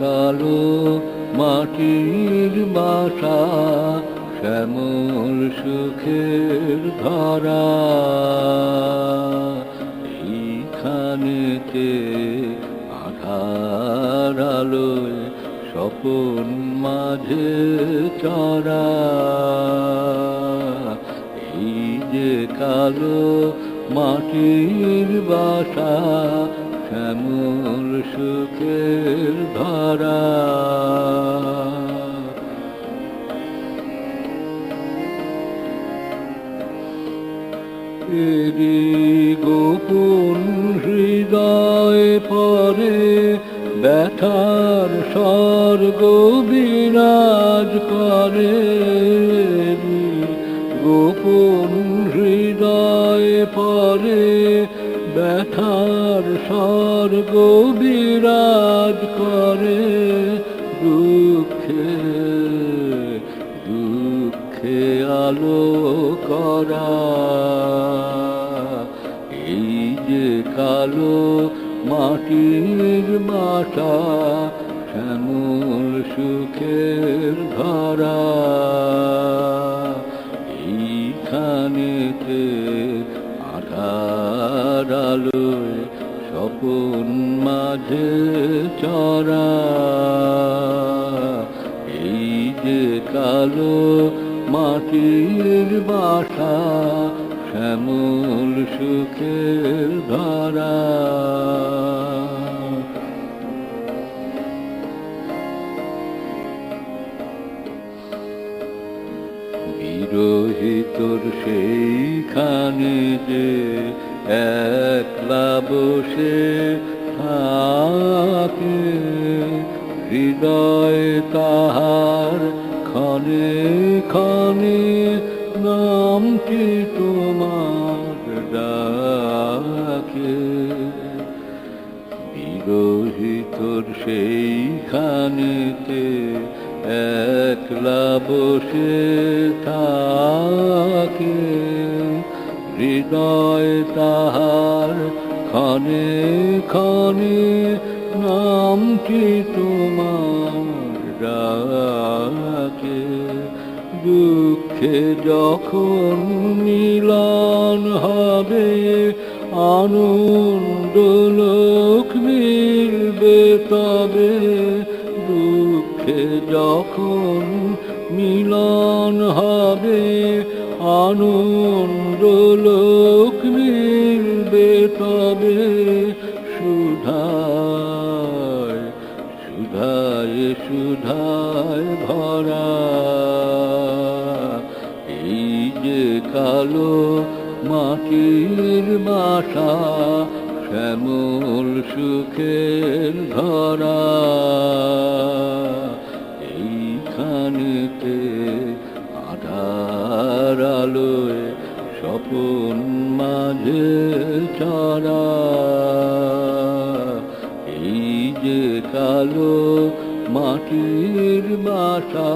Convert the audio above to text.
কালো মাটির বাসা, শ্যামল সুখের ধরা। এইখানেতে আধার আলোয় স্বপন মাঝে চড়া। এই যে কালো মাটির বাসা শ্যামল সুখের ধরা এরি গোপন হৃদয় পরে ব্যথার স্বর্গ বিরাজ করে। ব্যথার স্বর্গ বিরাজ করে দুঃখে দুঃখে আলো করা। এই যে কালো মাটির মাথা শ্যামল সুখের ধরা। আধার আলোয় স্বপন মাঝে চরা এই যে কালো মাটির বাসা শ্যামল সুখের ধরা। বিরহিতর সেইখানে যে একলা বসে থাকে, হৃদয় তাহার ক্ষণে ক্ষণে নামটি তোমার ডাকে। বিরহিতর সেইখানেতে একলা বসে থাকে হৃদয় তাহার ক্ষণে ক্ষণে নামটি তোমার ডাকে? দুঃখে যখন মিলন হবে, আনন্দ লোক মিলবে তবে। দুঃখে যখন মিলন হবে, আনন্দ লোক মিলবে তবে। সুধায় সুধায় সুধায় ভরা। এই যে কালো মাটির বাসা, শ্যামল সুখের ধরা। আলোয় স্বপন মাঝে চারা এই যে কালো মাটির বাসা